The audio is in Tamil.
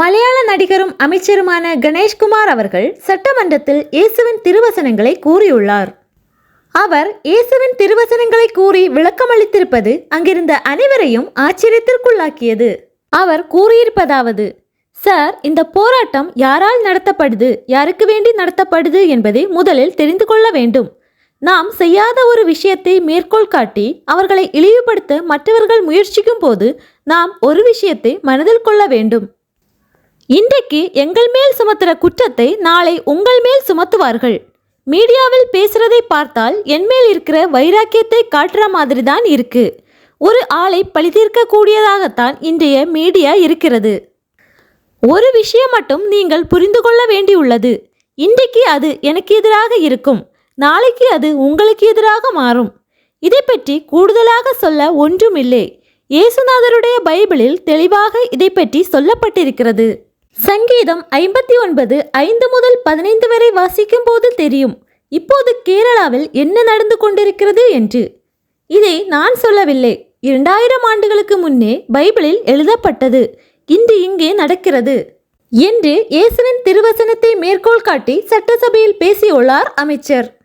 மலையாள நடிகரும் அமைச்சருமான கணேஷ்குமார் அவர்கள் சட்டமன்றத்தில் இயேசுவின் திருவசனங்களை கூறியுள்ளார். அவர் இயேசுவின் திருவசனங்களை கூறி விளக்கமளித்திருப்பது அங்கிருந்த அனைவரையும் ஆச்சரியத்திற்குள்ளாக்கியது. அவர் கூறியிருப்பதாவது சார் இந்த போராட்டம் யாரால் நடத்தப்படுது? யாருக்கு வேண்டி நடத்தப்படுது என்பதை முதலில் தெரிந்து கொள்ள வேண்டும். நாம் செய்யாத ஒரு விஷயத்தை மேற்கோள் காட்டி அவர்களை இழிவுபடுத்த மற்றவர்கள் முயற்சிக்கும் போது நாம் ஒரு விஷயத்தை மனதில் கொள்ள வேண்டும். இன்றைக்கு எங்கள் மேல் சுமத்துற குற்றத்தை நாளை உங்கள் மேல் சுமத்துவார்கள். மீடியாவில் பேசுறதை பார்த்தால் என் மேல் இருக்கிற வைராக்கியத்தை காட்டுற மாதிரி தான் இருக்கு. ஒரு ஆளை பழிதீர்க்க கூடியதாகத்தான் இன்றைய மீடியா இருக்கிறது. ஒரு விஷயம் மட்டும் நீங்கள் புரிந்து கொள்ள வேண்டியுள்ளது இன்றைக்கு அது எனக்கு எதிராக இருக்கும். நாளைக்கு அது உங்களுக்கு எதிராக மாறும். இதை பற்றி கூடுதலாக சொல்ல ஒன்றுமில்லை. இயேசுநாதருடைய பைபிளில் தெளிவாக இதை பற்றி சொல்லப்பட்டிருக்கிறது. சங்கீதம் ஐம்பத்தி ஒன்பது ஐந்து முதல் பதினைந்து வரை வாசிக்கும் போது தெரியும். இப்போது கேரளாவில் என்ன நடந்து கொண்டிருக்கிறது என்று. இதை நான் சொல்லவில்லை. இரண்டாயிரம் ஆண்டுகளுக்கு முன்னே பைபிளில் எழுதப்பட்டது. இன்று இங்கே நடக்கிறது. என்று இயேசுவின் திருவசனத்தை மேற்கோள் காட்டி சட்டசபையில் பேசியுள்ளார் அமைச்சர்.